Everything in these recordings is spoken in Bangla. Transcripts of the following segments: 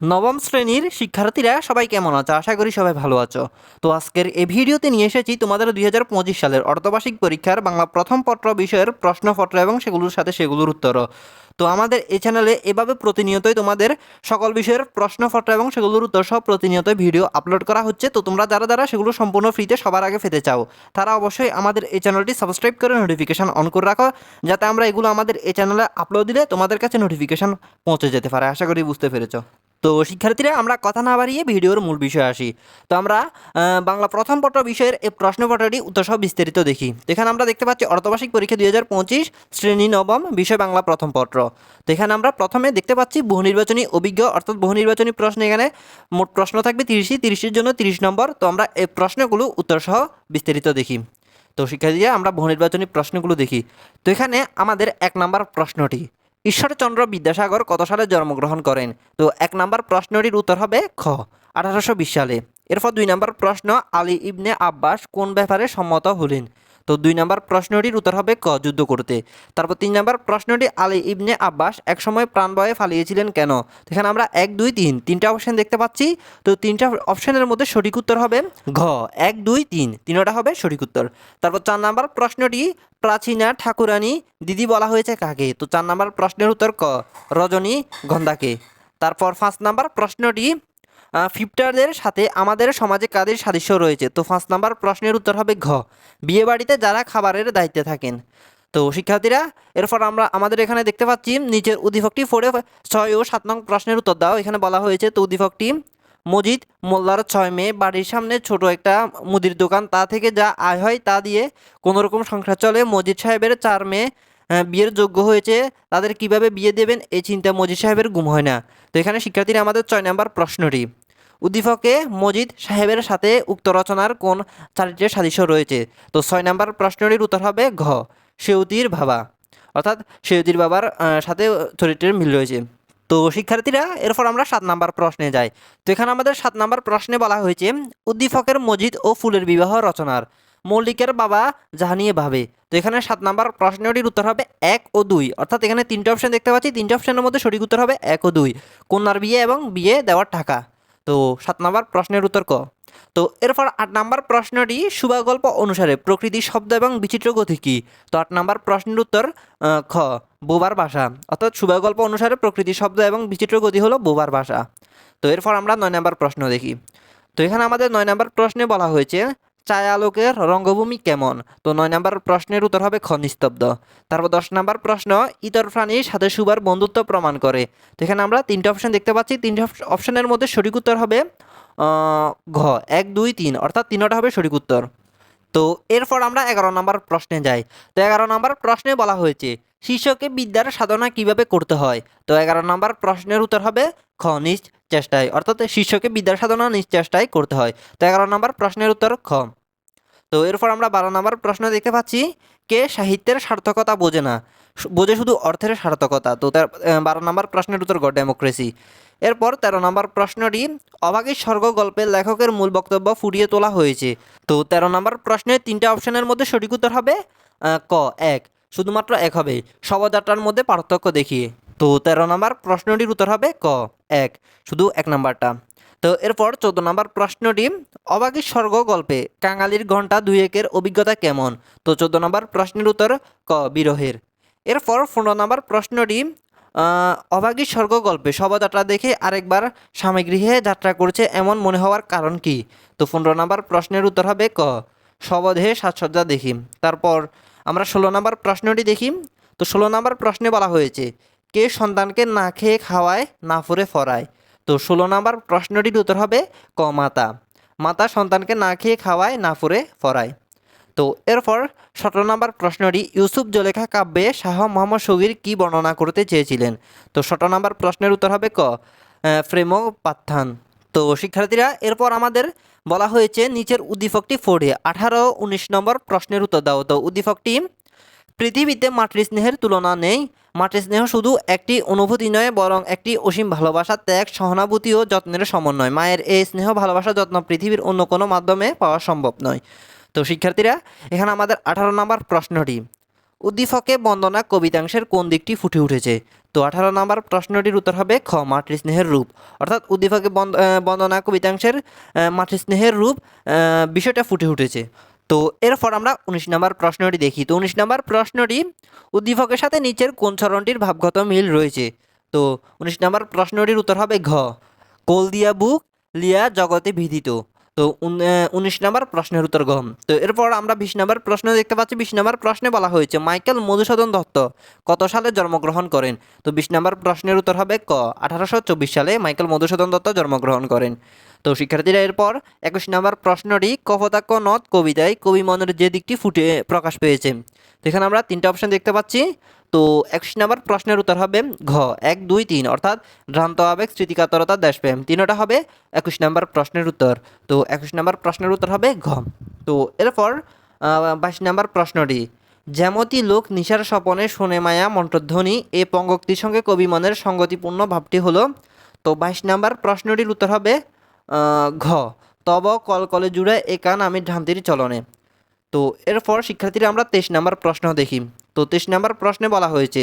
নবম শ্রেণির শিক্ষার্থীরা সবাই কেমন আছো? আশা করি সবাই ভালো আছো। তো আজকের এই ভিডিওতে নিয়ে এসেছি তোমাদের দুই হাজার পঁচিশ সালের অর্ধবার্ষিক পরীক্ষার বাংলা প্রথম পত্র বিষয়ের প্রশ্নপত্র এবং সেগুলোর সাথে সেগুলোর উত্তরও তো আমাদের এই চ্যানেলে এভাবে প্রতিনিয়তই তোমাদের সকল বিষয়ের প্রশ্নপত্র এবং সেগুলোর উত্তর সব প্রতিনিয়ত ভিডিও আপলোড করা হচ্ছে। তো তোমরা যারা যারা সেগুলো সম্পূর্ণ ফ্রিতে সবার আগে পেতে চাও, তারা অবশ্যই আমাদের এই চ্যানেলটি সাবস্ক্রাইব করে নোটিফিকেশন অন করে রাখো, যাতে আমরা এগুলো আমাদের এই চ্যানেলে আপলোড দিলে তোমাদের কাছে নোটিফিকেশন পৌঁছে যেতে পারে। আশা করি বুঝতে পেরেছ। তো শিক্ষার্থীরা, আমরা কথা না বাড়িয়ে ভিডিওর মূল বিষয়ে আসি। তো আমরা বাংলা প্রথম পত্র বিষয়ের এই প্রশ্নপত্রটি উত্তরসহ বিস্তারিত দেখি। তো এখানে আমরা দেখতে পাচ্ছি অর্ধবার্ষিক পরীক্ষা দুই হাজার পঁচিশ, শ্রেণি নবম, বিষয় বাংলা প্রথম পত্র। তো এখানে আমরা প্রথমে দেখতে পাচ্ছি বহু নির্বাচনী অভিজ্ঞ, অর্থাৎ বহু নির্বাচনী প্রশ্ন এখানে মোট প্রশ্ন থাকবে তিরিশই, তিরিশের জন্য তিরিশ নম্বর। তো আমরা এই প্রশ্নগুলো উত্তরসহ বিস্তারিত দেখি। তো শিক্ষার্থীরা, আমরা বহু নির্বাচনী প্রশ্নগুলো দেখি। তো এখানে আমাদের এক নম্বর প্রশ্নটি। ঈশ্বরচন্দ্র বিদ্যাসাগর কত সালে জন্মগ্রহণ করেন? তো এক নম্বর প্রশ্নটির উত্তর হবে খ, আঠারোশো বিশ সালে। এরপর দুই নম্বর প্রশ্ন, আলী ইবনে আব্বাস কোন ব্যাপারে সম্মত হলেন? তো দুই নম্বর প্রশ্নটির উত্তর হবে ক, যুদ্ধ করতে। তারপর তিন নম্বর প্রশ্নটি, আলী ইবনে আব্বাস একসময় প্রাণভয়ে ফালিয়েছিলেন কেন? এখানে আমরা এক, দুই, তিন, তিনটা অপশান দেখতে পাচ্ছি। তো তিনটা অপশানের মধ্যে সঠিক উত্তর হবে ঘ, এক, দুই, তিন। তিনটা হবে সঠিক উত্তর। তারপর চার নম্বর প্রশ্নটি, প্রাচীনা ঠাকুরানী দিদি বলা হয়েছে কাকে? তো চার নম্বর প্রশ্নের উত্তর ক, রজনী গন্ধাকে। তারপর পাঁচ নম্বর প্রশ্নটি ফিফটারদের সাথে আমাদের সমাজে কাদের সাদৃশ্য রয়েছে। তো পাঁচ নম্বর প্রশ্নের উত্তর হবে ঘ। বিয়ে বাড়িতে যারা খাবারের দায়িত্বে থাকেন। তো শিক্ষার্থীরা, এরপর আমরা আমাদের এখানে দেখতে পাচ্ছি, নিচের উদ্দীপকটি ফোরে ছয় ও সাত নং প্রশ্নের উত্তর দাও। এখানে বলা হয়েছে, তো উদ্দীপকটি মজিদ মোল্লার ছয় মেয়ে, বাড়ির সামনে ছোট একটা মুদির দোকান, তা থেকে যা আয় হয় তা দিয়ে কোনো রকম সংসার চলে। মজিদ সাহেবের চার মেয়ে বিয়ের যোগ্য হয়েছে, তাদের কীভাবে বিয়ে দেবেন, এই চিন্তা মজিদ সাহেবের গুম হয় না। তো এখানে শিক্ষার্থীরা আমাদের ছয় নম্বর প্রশ্নটি। উদ্দীপকে মজিদ সাহেবের সাথে উক্ত রচনার কোন চারিত্রের সাদৃশ্য রয়েছে? তো ছয় নম্বর প্রশ্নটির উত্তর হবে ঘ সেউতির বাবা। অর্থাৎ সেউতির বাবার সাথে চরিত্রের মিল রয়েছে। তো শিক্ষার্থীরা, এরপর আমরা সাত নাম্বার প্রশ্নে যাই। তো এখানে আমাদের সাত নাম্বার প্রশ্নে বলা হয়েছে, উদ্দীপকের মজিদ ও ফুলের বিবাহ রচনার। মল্লিকের বাবা জাহানিয়ে ভাবে তো এখানে সাত নাম্বার প্রশ্নটির উত্তর হবে এক ও দুই। অর্থাৎ এখানে তিনটে অপশন দেখতে পাচ্ছি। তিনটে অপশনের মধ্যে সঠিক উত্তর হবে এক ও দুই। কন্যার বিয়ে এবং বিয়ে দেওয়ার টাকা। তো সাত নম্বর প্রশ্নের উত্তর ক। তো এরপর আট নম্বর প্রশ্নটি শুভাগল্প অনুসারে প্রকৃতি শব্দ এবং বিচিত্র গতি কী? তো আট নাম্বার প্রশ্নের উত্তর খ, বোবার ভাষা। অর্থাৎ শুভাগল্প অনুসারে প্রকৃতি শব্দ এবং বিচিত্র গতি হলো বোবার ভাষা। তো এরপর আমরা নয় নম্বর প্রশ্ন দেখি। তো এখানে আমাদের নয় নাম্বার প্রশ্নে বলা হয়েছে ছায়ালোকের রঙ্গভূমি কেমন? তো নয় নাম্বার প্রশ্নের উত্তর হবে খ নিস্তব্ধ তারপর দশ নাম্বার প্রশ্ন, ইতর প্রাণীর সাথে সুবার বন্ধুত্ব প্রমাণ করে। তো এখানে আমরা তিনটে অপশন দেখতে পাচ্ছি। তিনটে অপশনের মধ্যে সঠিক উত্তর হবে ঘ, এক, দুই, তিন। অর্থাৎ তিনটা হবে সঠিক উত্তর। তো এরপর আমরা এগারো নম্বর প্রশ্নে যাই। তো এগারো নম্বর প্রশ্নে বলা হয়েছে, শিষ্যকে বিদ্যার সাধনা কীভাবে করতে হয়? তো এগারো নম্বর প্রশ্নের উত্তর হবে, খ নিজ চেষ্টায় অর্থাৎ শিষ্যকে বিদ্যার সাধনা নিজ চেষ্টায় করতে হয়। তো এগারো নম্বর প্রশ্নের উত্তর, খ। তো এরপর আমরা বারো নম্বর প্রশ্ন দেখতে পাচ্ছি, কে সাহিত্যের সার্থকতা বোঝে না? বোঝে শুধু অর্থের সার্থকতা, তো তার বারো নম্বর প্রশ্নের উত্তর গ ডেমোক্রেসি এরপর তেরো নম্বর প্রশ্নটি অভাগী স্বর্গ গল্পের লেখকের মূল বক্তব্য ফুটিয়ে তোলা হয়েছে। তো তেরো নম্বর প্রশ্নের তিনটা অপশনের মধ্যে সঠিক উত্তর হবে ক, এক। শুধুমাত্র এক হবে। শবযাত্রার মধ্যে পার্থক্য দেখিয়ে। তো তেরো নম্বর প্রশ্নটির উত্তর হবে, ক, এক। শুধু এক নাম্বারটা। তো এরপর চোদ্দ নম্বর প্রশ্নটি, অবাগী স্বর্গ গল্পে কাঙালির ঘণ্টা দুই একের অভিজ্ঞতা কেমন? তো চোদ্দ নম্বর প্রশ্নের উত্তর, ক, বিরহের। এরপর পনেরো নম্বর প্রশ্নটি অভাগী স্বর্গ গল্পে শবযাত্রা দেখে আরেকবার স্বামীগৃহে যাত্রা করছে এমন মনে হওয়ার কারণ কি? তো পনেরো নম্বর প্রশ্নের উত্তর হবে ক, শবদেহে সাজসজ্জা দেখি। তারপর আমরা ষোলো নম্বর প্রশ্নটি দেখি। তো ষোলো নম্বর প্রশ্নে বলা হয়েছে, কে সন্তানকে না খেয়ে খাওয়ায়, না ফুরে ফরায়? তো ষোলো নম্বর প্রশ্নটির উত্তর হবে ক, মাতা। মাতা সন্তানকে না খেয়ে খাওয়ায়, না ফুরে, ফরায়। তো এরপর সতেরো নম্বর প্রশ্নটি, ইউসুফ জলেখা কাব্যে শাহ মোহাম্মদ শগির কি বর্ণনা করতে চেয়েছিলেন? তো সতেরো নম্বর প্রশ্নের উত্তর হবে ক প্রেম পাত্থান। তো শিক্ষার্থীরা, এরপর আমাদের বলা হয়েছে নিচের উদ্দীপকটি ফোরে। আঠারো, উনিশ নম্বর প্রশ্নের উত্তর দাও। তো উদ্দীপকটি, পৃথিবীতে মাতৃস্নেহের তুলনা নেই মাতৃস্নেহ শুধু একটি অনুভূতি নয় বরং একটি অসীম ভালোবাসা ত্যাগ সহানুভূতি ও যত্নের সমন্বয়। মায়ের এই স্নেহ ভালোবাসা যত্ন পৃথিবীর অন্য কোনো মাধ্যমে পাওয়া সম্ভব নয়। তো শিক্ষার্থীরা এখানে আমাদের আঠারো নম্বর প্রশ্নটি। উদ্দীপকে বন্দনা কবিতাংশের কোন দিকটি ফুটে উঠেছে? তো আঠারো নম্বর প্রশ্নটির উত্তর হবে খ মাতৃস্নেহের রূপ। অর্থাৎ উদ্দীপকে বন্দ- বন্দনা কবিতাংশের আহ, মাতৃস্নেহের রূপ বিষয়টা ফুটে উঠেছে। তো এরপর আমরা উনিশ নম্বর প্রশ্নটি দেখি। তো উনিশ নম্বর প্রশ্নটি, উদ্দীপকের সাথে নিচের কোন চরণটির ভাবগত মিল রয়েছে? তো উনিশ নম্বর প্রশ্নটির উত্তর হবে ঘ। কোল দিয়া বুক, লিয়া জগতে বিধিত তো উনিশ নম্বর প্রশ্নের উত্তর গম তো এরপর আমরা বিশ নম্বর প্রশ্ন দেখতে পাচ্ছি। বিশ নম্বর প্রশ্নে বলা হয়েছে, মাইকেল মধুসূদন দত্ত কত সালে জন্মগ্রহণ করেন? তো বিশ নম্বর প্রশ্নের উত্তর হবে ক। আঠারোশো চব্বিশ সালে মাইকেল মধুসূদন দত্ত জন্মগ্রহণ করেন। তো শিক্ষার্থীরা এরপর একুশ নম্বর প্রশ্নটি, কপতাক্ষ নদ কবিতায় কবি মনের যে দিকটি ফুটে প্রকাশ পেয়েছে। এখানে আমরা তিনটা অপশন দেখতে পাচ্ছি। তো একুশ নম্বর প্রশ্নের উত্তর হবে ঘ, এক, দুই, তিন, অর্থাৎ ভ্রান্ত আবেগ, স্মৃতিকাতরতা দেশপ্রেম তিনটা হবে একুশ নম্বর প্রশ্নের উত্তর। তো একুশ নম্বর প্রশ্নের উত্তর হবে ঘ। তো এরপর বাইশ নম্বর প্রশ্নটি, জ্যামতি লোক নিশার স্বপনে শোনে মায়া মন্ত্রধ্বনি, এ পঙ্গক্তির সঙ্গে কবি মনের সঙ্গতিপূর্ণ ভাবটি হলো। তো বাইশ নম্বর প্রশ্নটির উত্তর হবে ঘ, তব কলকলে জুড়ে একান আমি ভ্রান্তির চলনে। তো এরপর শিক্ষার্থীরা আমরা তেইশ নম্বর প্রশ্ন দেখি। তো তেইশ নম্বর প্রশ্নে বলা হয়েছে,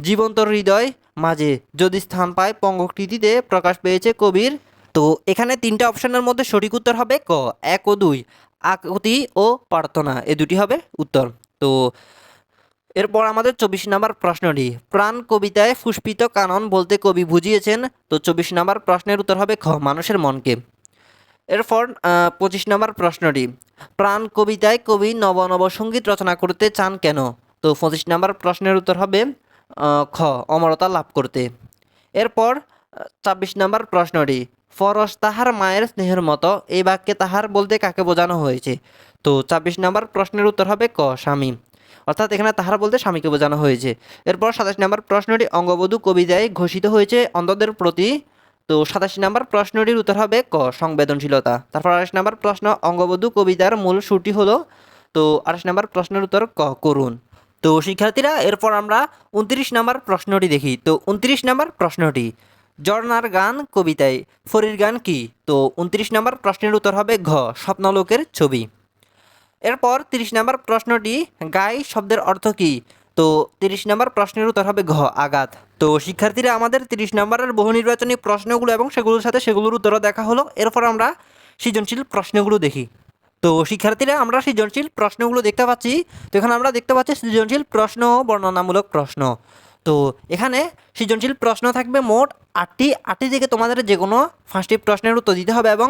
জীবন্ত হৃদয় মাঝে যদি স্থান পায় পঙ্গকৃতিতে প্রকাশ পেয়েছে কবির। তো এখানে তিনটা অপশনের মধ্যে সঠিক উত্তর হবে ক, এক ও দুই, আকতি ও প্রার্থনা, এ দুটি হবে উত্তর। তো এরপর আমাদের চব্বিশ নম্বর প্রশ্নটি, প্রাণ কবিতায় পুষ্পিত কানন বলতে কবি বুঝিয়েছেন, তো চব্বিশ নম্বর প্রশ্নের উত্তর হবে খ, মানুষের মনকে। এরপর পঁচিশ নম্বর প্রশ্নটি, প্রাণ কবিতায় কবি নব নব সংগীত রচনা করতে চান কেন? তো পঁচিশ নম্বর প্রশ্নের উত্তর হবে খ, অমরতা লাভ করতে। এরপর, ছাব্বিশ নম্বর প্রশ্নটি ফরস তাহার মায়ের স্নেহের মতো এই বাক্যে তাহার বলতে কাকে বোঝানো হয়েছে? তো ছাব্বিশ নম্বর প্রশ্নের উত্তর হবে ক, স্বামী। অর্থাৎ এখানে তাহার বলতে স্বামীকে বোঝানো হয়েছে। এরপর সাতাশ নম্বর প্রশ্নটি, অঙ্গবধূ কবিতায় ঘোষিত হয়েছে, অন্ধদের প্রতি। তো সাতাশি নম্বর প্রশ্নটির উত্তর হবে ক, সংবেদনশীলতা। তারপর আঠাশ নম্বর প্রশ্ন, অঙ্গবধূ কবিতার মূল সুরটি হলো। তো আঠাশ নম্বর প্রশ্নের উত্তর ক করুন তো শিক্ষার্থীরা, এরপর আমরা উনত্রিশ নম্বর প্রশ্নটি দেখি। তো উনত্রিশ নম্বর প্রশ্নটি জর্নার গান কবিতায় ফরির গান কি? তো উনত্রিশ নম্বর প্রশ্নের উত্তর হবে ঘ, স্বপ্নলোকের ছবি। এরপর তিরিশ নম্বর প্রশ্নটি, গাই শব্দের অর্থ কী? তো তিরিশ নম্বর প্রশ্নের উত্তর হবে ঘ, আঘাত। তো শিক্ষার্থীরা আমাদের তিরিশ নম্বরের বহু নির্বাচনী প্রশ্নগুলো এবং সেগুলোর সাথে সেগুলোর উত্তরও দেখা হলো। এরপর আমরা সৃজনশীল প্রশ্নগুলো দেখি। তো শিক্ষার্থীরা, আমরা সৃজনশীল প্রশ্নগুলো দেখতে পাচ্ছি। তো এখানে আমরা দেখতে পাচ্ছি সৃজনশীল প্রশ্ন, বর্ণনামূলক প্রশ্ন। তো এখানে সৃজনশীল প্রশ্ন থাকবে মোট আটটি। আটটি থেকে তোমাদের যে কোনো পাঁচটি প্রশ্নের উত্তর দিতে হবে এবং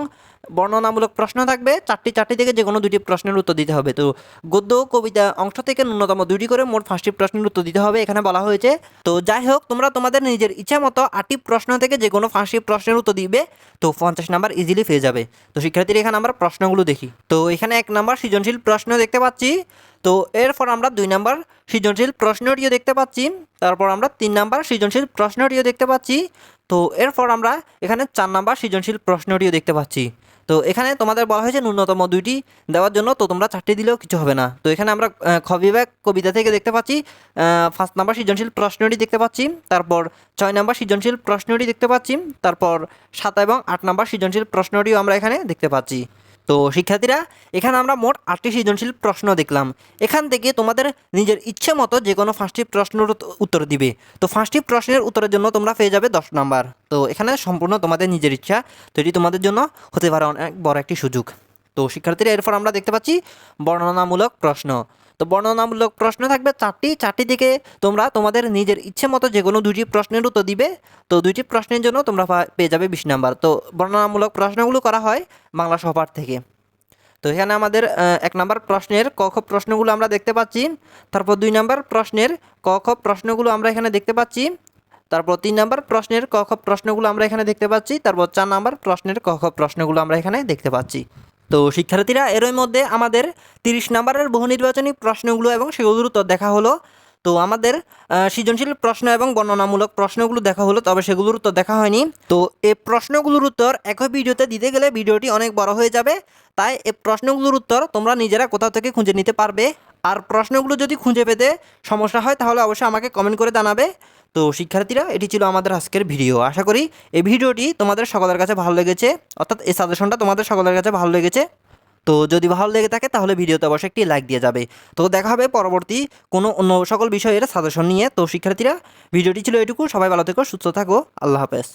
বর্ণনামূলক প্রশ্ন থাকবে। চারটি চারটি থেকে যে কোনো দুটি প্রশ্নের উত্তর দিতে হবে। তো গদ্য কবিতা অংশ থেকে ন্যূনতম দুটি করে মোট পাঁচটি প্রশ্নের উত্তর দিতে হবে এখানে বলা হয়েছে। তো যাই হোক, তোমরা তোমাদের নিজের ইচ্ছা মতো আটটি প্রশ্ন থেকে যে কোনো পাঁচটি প্রশ্নের উত্তর দিবে। তো পঞ্চাশ নাম্বার ইজিলি পেয়ে যাবে। তো শিক্ষার্থীরা এখানে আমরা প্রশ্নগুলো দেখি। তো এখানে এক নাম্বার সৃজনশীল প্রশ্ন দেখতে পাচ্ছি। তো এরপর আমরা দুই নাম্বার সৃজনশীল প্রশ্নটিও দেখতে পাচ্ছি। তারপর আমরা তিন নাম্বার সৃজনশীল প্রশ্নটিও দেখতে পাচ্ছি। তো এরপর আমরা এখানে চার নাম্বার সৃজনশীল প্রশ্নটিও দেখতে পাচ্ছি। তো এখানে তোমাদের বলা হয়েছে ন্যূনতম দুইটি দেওয়ার জন্য তো তোমরা চারটি দিলেও কিছু হবে না। তো এখানে আমরা আহ, খ কবিতা থেকে দেখতে পাচ্ছি ফার্স্ট নাম্বার সৃজনশীল প্রশ্নটি দেখতে পাচ্ছি তারপর ছয় নাম্বার সৃজনশীল প্রশ্নটি দেখতে পাচ্ছি তারপর সাত এবং আট নাম্বার সৃজনশীল প্রশ্নটিও আমরা এখানে দেখতে পাচ্ছি। তো শিক্ষার্থীরা, এখানে আমরা মোট আটটি সৃজনশীল প্রশ্ন দেখলাম। এখান থেকে তোমাদের নিজের ইচ্ছে মতো যে কোনো ফার্স্টটি প্রশ্নের উত্তর দিবে। তো ফার্স্টটি প্রশ্নের উত্তরের জন্য তোমরা পেয়ে যাবে দশ নাম্বার। তো এখানে সম্পূর্ণ তোমাদের নিজের ইচ্ছা, তো এটি তোমাদের জন্য হতে পারে অনেক বড় একটি সুযোগ। তো শিক্ষার্থীরা, এরপর আমরা দেখতে পাচ্ছি বর্ণনামূলক প্রশ্ন। তো বর্ণনামূলক প্রশ্ন থাকবে চারটি। চারটি থেকে তোমরা তোমাদের নিজের ইচ্ছে মতো যে কোনো দুটি প্রশ্নের উত্তর দিবে। তো দুইটি প্রশ্নের জন্য তোমরা পেয়ে যাবে বিশ নাম্বার। তো বর্ণনামূলক প্রশ্নগুলো করা হয় বাংলা সপাঠ থেকে। তো এখানে আমাদের এক নম্বর প্রশ্নের ক খ প্রশ্নগুলো আমরা দেখতে পাচ্ছি। তারপর দুই নম্বর প্রশ্নের ক খ প্রশ্নগুলো আমরা এখানে দেখতে পাচ্ছি। তারপর তিন নম্বর প্রশ্নের ক খ প্রশ্নগুলো আমরা এখানে দেখতে পাচ্ছি। তারপর চার নম্বর প্রশ্নের ক খ প্রশ্নগুলো আমরা এখানে দেখতে পাচ্ছি। তো শিক্ষার্থীরা এরই মধ্যে আমাদের তিরিশ নম্বরের বহু নির্বাচনী প্রশ্নগুলো এবং সেগুলোর উত্তর দেখা হলো। তো আমাদের সৃজনশীল প্রশ্ন এবং বর্ণনামূলক প্রশ্নগুলো দেখা হলো, তবে সেগুলোর উত্তর দেখা হয়নি। তো এই প্রশ্নগুলোর উত্তর একই ভিডিওতে দিতে গেলে ভিডিওটি অনেক বড় হয়ে যাবে। তাই এই প্রশ্নগুলোর উত্তর তোমরা নিজেরা কোথাও থেকে খুঁজে নিতে পারবে? আর প্রশ্নগুলো যদি খুঁজে পেতে সমস্যা হয়, তাহলে অবশ্যই আমাকে কমেন্ট করে জানাবে। তো শিক্ষার্থীরা, এটি ছিল আমাদের আজকের ভিডিও। আশা করি এই ভিডিওটি তোমাদের সকলের কাছে ভালো লেগেছে। অর্থাৎ এই সাজেশনটা তোমাদের সকলের কাছে ভালো লেগেছে। তো যদি ভালো লেগে থাকে তাহলে ভিডিওতে অবশ্যই একটি লাইক দিয়ে যাবে। তো দেখা হবে পরবর্তী কোনো অন্য সকল বিষয়ের সাজেশন নিয়ে। তো শিক্ষার্থীরা, ভিডিওটি ছিল এটুকু। সবাই ভালো থেকো, সুস্থ থাকো। আল্লাহ হাফেজ।